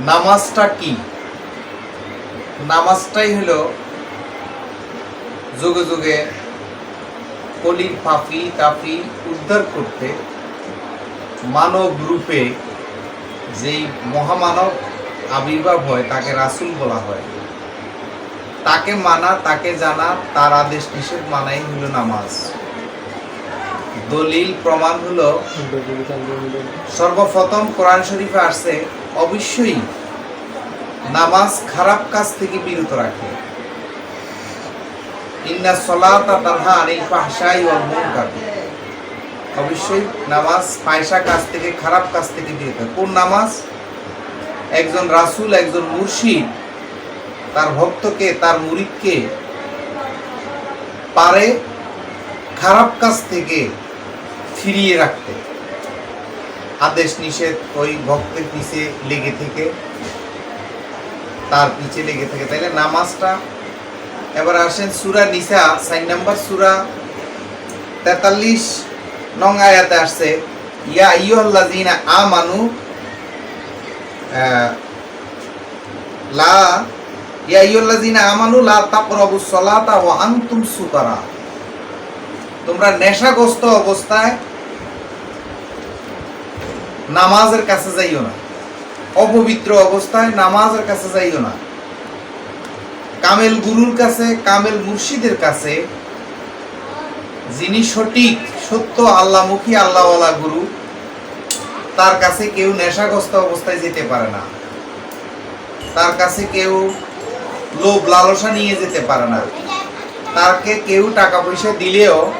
নামাজটা কি? নামাজটাই হলো যুগে যুগে কলির পাপি তাপি উদ্ধার করতে মানব রূপে যেই মহামানব আবির্ভাব হয় তাকে রাসূল বলা হয়। তাকে মানা তাকে জানা তার আদেশ নিষেধ মানাই হলো নামাজ। দলিল প্রমাণ হলো সর্বপ্রথম কোরআন শরীফে আসছে অবশ্যই নামাজ খারাপ কাজ থেকে বিরত রাখে। ইন্না সলাতা তানহা অবশ্যই নামাজ কাজ থেকে, খারাপ কাজ থেকে বিরত কোন নামাজ? একজন রাসূল, একজন মুর্শিদ তার ভক্তকে, তার মুরিদকে পারে খারাপ কাজ থেকে ফিরিয়ে রাখতে। আদেশ নিষেধ ওই ভক্তের পিছে লেগে থেকে তার পিছে লেগে থেকে। তাইলে নামাজটা এবার আসেন সুরা নিসা সাইন নাম্বার সুরা তেতাল্লিশ নং আয়াতে আসছে ইয়া আইয়ুহাল্লাযীনা আমানু আহ, লা ইয়া আইয়ুহাল্লাযীনা আমানু লা তাকরাবুস সালাতা ওয়া আনতুম সুকারা। তোমরা নেশাগ্রস্ত অবস্থায় নামাজের কাছে যাইও না। অপবিত্র অবস্থায় নামাজের কাছে যাইও না। কামেল গুরুর কাছে, কামেল মুর্শিদের কাছে যিনি সঠিক, সত্য, আল্লাহমুখী, আল্লাহওয়ালা গুরু, তার কাছে কেউ নেশাগ্রস্ত অবস্থায় যেতে পারে না। তার কাছে কেউ লোভ লালসা নিয়ে যেতে পারে না। তাকে কেউ টাকা পয়সা দিলেও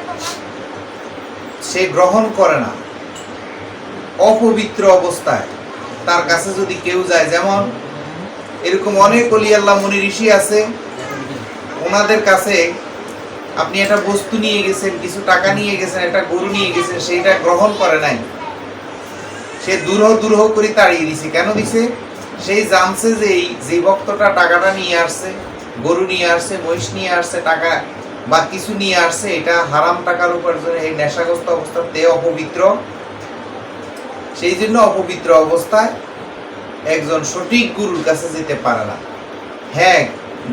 সে গ্রহণ করে না। অপবিত্র অবস্থায়। তার কাছে যদি কেউ যায়, যেমন এরকম অনেক অলি আল্লাহ মনি ঋষি আছে, ওনাদের কাছে আপনি একটা বস্তু নিয়ে গেছেন, কিছু টাকা নিয়ে গেছেন, একটা গরু নিয়ে গেছেন, সেইটা গ্রহণ করে নাই। সে দুরহ দুরহ করে তাড়িয়ে দিছে। কেন দিছে? সেই জানছে যে এই যে ভক্তটা টাকাটা নিয়ে আসছে, গরু নিয়ে আসছে, মহিষ নিয়ে আসছে, টাকা বা কিছু নিয়ে আসছে, এটা হারাম টাকার উপার্জনে এই নেশাগ্রস্ত অবস্থাতে অপবিত্র। সেই জন্য অপবিত্র অবস্থায় একজন সঠিক গুরুর কাছে যেতে পারে না। হ্যাঁ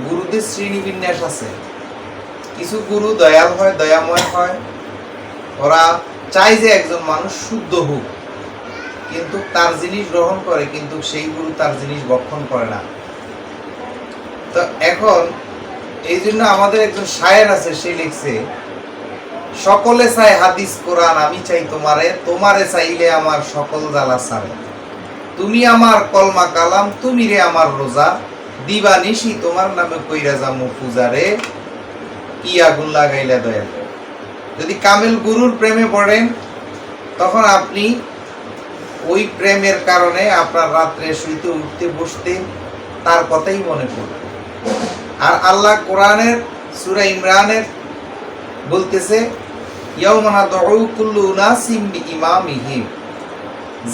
গুরুদের শ্রেণীবিন্যাস আছে। কিছু গুরু দয়াল হয়, দয়াময় হয়। ওরা চায় যে একজন মানুষ শুদ্ধ হোক। কিন্তু তার জিনিস গ্রহণ করে, কিন্তু সেই গুরু তার জিনিস বক্ষণ করে না। তো এখন এই জন্য আমাদের একজন শায়ের আছে, সে লিখছে সকলে চাই হাদিস, কোরআন, আমি চাই তোমারে তোমারে চাইলে আমার সকল জ্বালা সারে। তুমি আমার কলমা কালাম, তুমি রে আমার রোজা দিবা নিশি তোমার নামে কইরা যামু পূজারে। কি আগুন লাগাইলা দয়াল। যদি কামেল গুরুর প্রেমে পড়েন, তখন আপনি ওই প্রেমের কারণে আপনার রাত্রে শুইতে, উঠতে, বসতে তার কথাই মনে পড়বে আর আল্লাহ কোরআনের, সুরা ইমরানের বলতেছে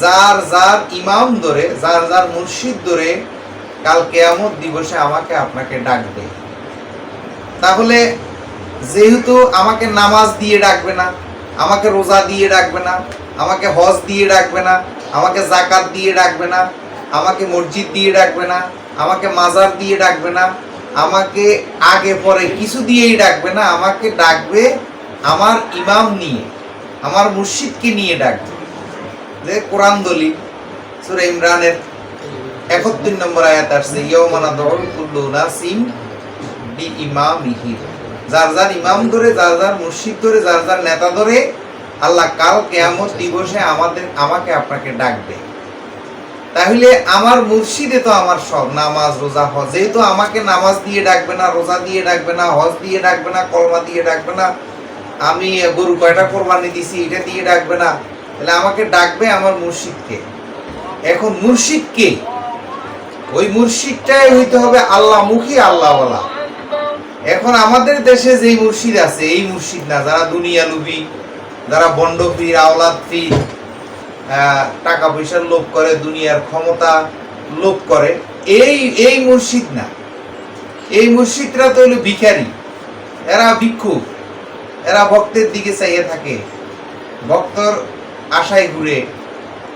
যার যার ইমাম ধরে, যার যার মুর্শিদ ধরে কাল কেয়ামত দিবসে আমাকে আপনাকে ডাকবে। তাহলে যেহেতু আমাকে নামাজ দিয়ে ডাকবে না, আমাকে রোজা দিয়ে ডাকবে না, আমাকে হজ দিয়ে ডাকবে না, আমাকে জাকাত দিয়ে ডাকবে না, আমাকে মসজিদ দিয়ে ডাকবে না, আমাকে মাজার দিয়ে ডাকবে না আমাকে আগে পরে কিছু দিয়েই ডাকবে না, আমাকে ডাকবে আমার ইমাম নিয়ে, আমার মুর্শিদকে নিয়ে ডাকবে। যে কোরআন দলিল, সূরা ইমরানের 71 নম্বর আয়াত আসছে ইয়াউমানা দউল কুল্লু নাসিম বি ইমামিহি যার যার ইমাম ধরে, যার যার মুর্শিদ ধরে, যার যার নেতা ধরে, আল্লাহ কাল কেয়ামত দিবসে আমাদের, আমাকে আপনাকে ডাকবে। তাহলে আমার মুর্শিদে তো আমার সব নামাজ রোজা হজ। যেহেতু আমাকে নামাজ দিয়ে ডাকবে না রোজা দিয়ে ডাকবে না হজ দিয়ে ডাকবে না কলমা দিয়ে ডাকবে না আমি গরু কয়টা কোরবানি দিছি এটা দিয়ে ডাকবে না তাহলে আমাকে ডাকবে আমার মুর্শিদকে। এখন মুর্শিদ কে ওই মুর্শিদটাই হইতে হবে আল্লাহ মুখী আল্লাহওয়ালা। এখন আমাদের দেশে যেই মুর্শিদ আছে এই মুর্শিদ না যারা দুনিয়া লুবি যারা বন্ড পীর আওলাদ আহ, টাকা পয়সার লোভ করে, দুনিয়ার ক্ষমতা লোভ করে। এই এই মসজিদ না। এই মসজিদরা তো হলো ভিখারি। এরা ভিক্ষুক এরা ভক্তের দিকে চাইয়ে থাকে। ভক্তর আশায় ঘুরে।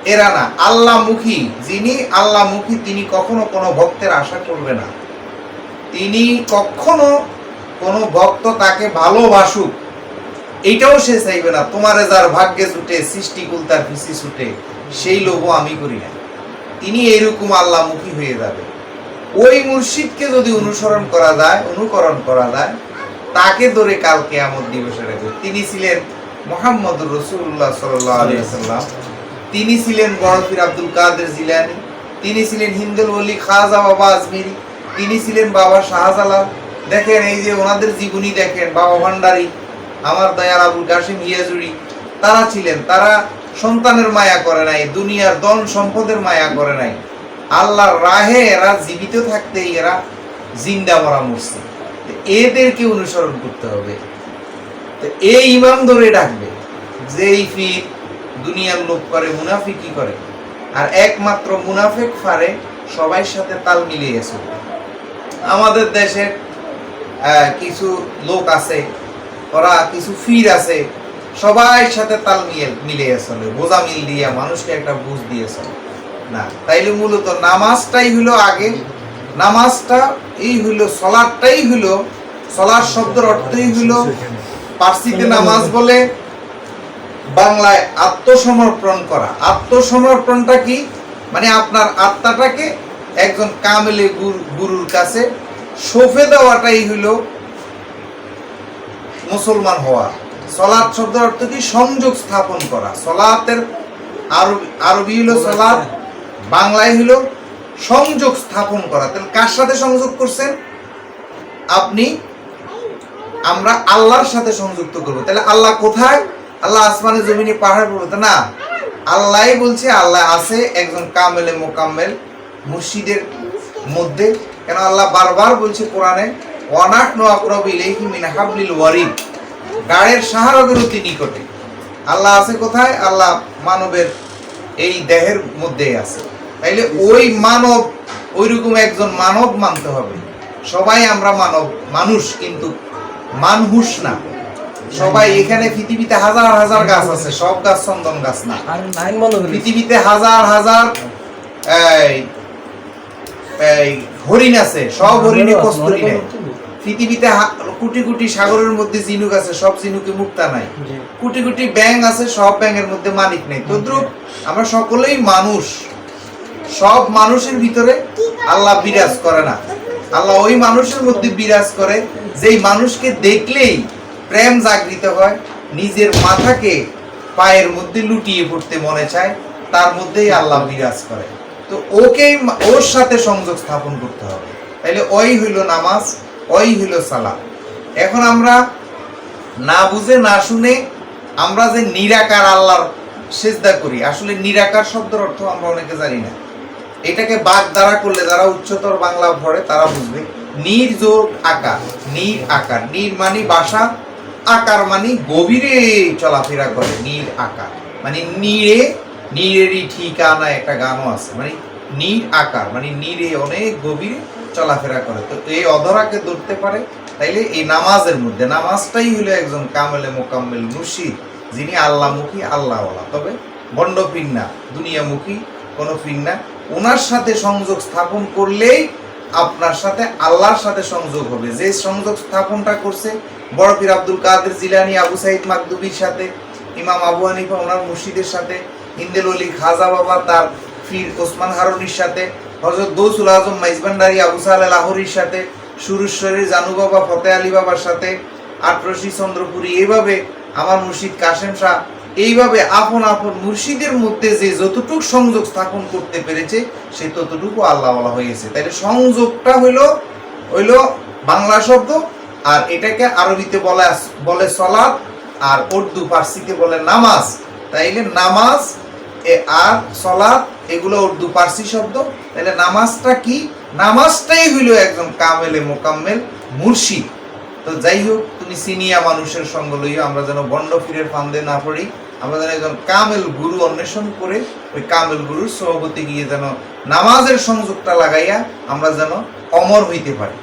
এরা না আল্লাহমুখী যিনি আল্লাহমুখী তিনি কখনো কোনো ভক্তের আশা করবে না। তিনি কখনো কোনো ভক্ত তাকে ভালোবাসুক। এইটাও সে চাইবে না। তোমারে যার ভাগ্যে ছুটে, সৃষ্টিকুল তার পিসি ছুটে, সেই লোভও আমি করি না। তিনি এরকম আল্লাহমুখী হয়ে যাবে। ওই মুর্শিদকে যদি অনুসরণ করা যায়, অনুকরণ করা যায়, তাকে ধরে কাল কেয়ামত দিবসে রাখবে তিনি ছিলেন মোহাম্মদ রসুল্লাহ সাল্লাম তিনি ছিলেন বড়ফির আব্দুল কাদের জিলানি। তিনি ছিলেন হিন্দুল ওলি খাজা বাবা আজমিরি। তিনি ছিলেন বাবা শাহজালাল। দেখেন এই যে ওনাদের জীবনী দেখেন, বাবা ভান্ডারী। আমার দয়াল আবুল কাশিম ইয়াজুরি তারা ছিলেন, তারা সন্তানের মায়া করে নাই, দুনিয়ার দন সম্পদের মায়া করে নাই। আল্লাহর রাহে এরা জীবিত থাকতেই এরা জিন্দা মরা তো এদেরকে অনুসরণ করতে হবে। তো এই ইমাম ধরে ডাকবে, যেই ফির দুনিয়ার লোক করে মুনাফিকি করে। আর একমাত্র মুনাফেক ফারে সবাই সাথে তাল মিলিয়ে গেছে আমাদের দেশের কিছু লোক আছে ওরা কিছু ফির আছে। সবাই সাথে তাল মিলিয়ে মিলিয়ে চলে। বোঝা মিল দিয়ে মানুষকে একটা বুঝ দিয়ে না, তাইলে মূলত নামাজটাই হলো আগে। নামাজটা এই হলো সলাদটাই হলো সলার শব্দের অর্থই হলো পার্সিতে নামাজ বলে বাংলায় আত্মসমর্পণ করা। আত্মসমর্পণটা কি? মানে আপনার আত্মাটাকে একজন কামেলে গুরু- গুরুর কাছে সঁপে দেওয়াটাই হইল মুসলমান হওয়া। সলাৎ শব্দের অর্থ কি? সংযোগ স্থাপন করা। সলাতের আরবি হলো সলাৎ, বাংলায় হলো সংযোগ স্থাপন করা। তাহলে কার সাথে সংযোগ করছেন? আপনি, আমরা আল্লাহর সাথে সংযুক্ত করব। তাহলে আল্লাহ কোথায়? আল্লাহ আসমানে, জমিনে, পাহাড় পর্বতে। না আল্লাহ বলছে, আল্লাহ আছে একজন কামেলে মোকাম্মেল মুর্শিদের মধ্যে। কেন আল্লাহ বারবার বলছে কোরআনে? মিন হাবলিল ওয়ারিদ। গাড়ের অতি নিকটে। আল্লাহ আছে কোথায়? আল্লাহ মানবের এই দেহের মধ্যেই আছে। তাইলে ওই মানব ওইরকম একজন মানব মানতে হবে। সবাই আমরা মানব মানুষ কিন্তু মানহুস না। সবাই এখানে পৃথিবীতে হাজার হাজার গাছ আছে সব গাছ চন্দন গাছ না। পৃথিবীতে হাজার হাজার হরিণ আছে সব হরিণে কস্তুরি নেই পৃথিবীতে কোটি কোটি সাগরের মধ্যে জিনুক আছে সব জিনুকে মুক্তা নাই। কোটি কোটি ব্যাং আছে সব ব্যাঙের মধ্যে মালিক নেই। তদ্রুপ আমরা সকলেই মানুষ। সব মানুষের ভিতরে আল্লাহ বিরাজ করে না। আল্লাহ ওই মানুষের মধ্যে বিরাজ করে যেই মানুষকে দেখলেই প্রেম জাগৃত হয় নিজের মাথাকে পায়ের মধ্যে লুটিয়ে পড়তে মনে চায় তার মধ্যেই আল্লাহ বিরাজ করে। তো ওকেই ওর সাথে সংযোগ স্থাপন করতে হবে। তাইলে ওই হইল নামাজ ওই হইল সালাত এখন আমরা না বুঝে, না শুনে আমরা যে নিরাকার আল্লাহর সেজদা করি, আসলে নিরাকার শব্দের অর্থ আমরা অনেকে জানি না। এটাকে বাদ দ্বারা করলে যারা উচ্চতর বাংলা ভরে তারা বুঝবে। নির যোগ আকার, নির আকার। নির মানে বাসা, আকার মানে গভীরে চলাফেরা করে, নীর আকার। মানে নীরে, নীরেরই ঠিকানা একটা গানও আছে। মানে নীর আকার মানে নীরে অনেক গভীরে চলাফেরা করে। তো এই অধরাকে ধরতে পারে, তাইলে এই নামাজের মধ্যে। নামাজটাই হলো একজন কামেলে মোকাম্মেল মুর্শিদ, যিনি আল্লাহমুখী, আল্লাহওয়ালা। তবে বন্ড ফিন্না দুনিয়ামুখী কোনো ফিন্না ওনার সাথে সংযোগ স্থাপন করলেই আপনার সাথে আল্লাহর সাথে সংযোগ হবে। যে সংযোগ স্থাপনটা করছে, বড় পীর আব্দুল কাদের জিলানি, আবু সাইদ মাকদুবির সাথে, ইমাম আবু হানিফা ওনার মুর্শিদের সাথে, ইন্দেল অলি খাজা বাবা তার ফির ওসমান হারুনির সাথে হজরত গৌসুল আজম মাইজবান্ডারি আবু সালে লাহোরির সাথে সুরেশ্বরের জানু বাবা, ফতে আলী বাবার সাথে আটরশি চন্দ্রপুরী, এইভাবে আমার মুর্শিদ কাশেম শাহ, এইভাবে আপন আপন মুর্শিদের মধ্যে যে যতটুকু সংযোগ স্থাপন করতে পেরেছে, সে ততটুকু আল্লাহ বলা হয়েছে। তাইলে সংযোগটা হইল হইল বাংলা শব্দ, আর এটাকে আরবিতে বলে বলে সলাদ আর উর্দু, ফার্সিতে বলে নামাজ। তাইলে নামাজ এ আর সলাদ এগুলো উর্দু ফার্সি শব্দ। তাহলে নামাজটা কি? নামাজটাই হইল একজন কামেলে মোকাম্মেল মুর্শিদ। তো যাই হোক, তুমি সিনিয়া মানুষের সঙ্গ লইও, আমরা যেন বন্ড ফিরের ফান্দে না পড়ি। আমরা যেন একজন কামেল গুরু অন্বেষণ করে, ওই কামেল গুরুর সভাপতি গিয়ে যেন নামাজের সংযোগটা লাগাইয়া আমরা যেন অমর হইতে পারি।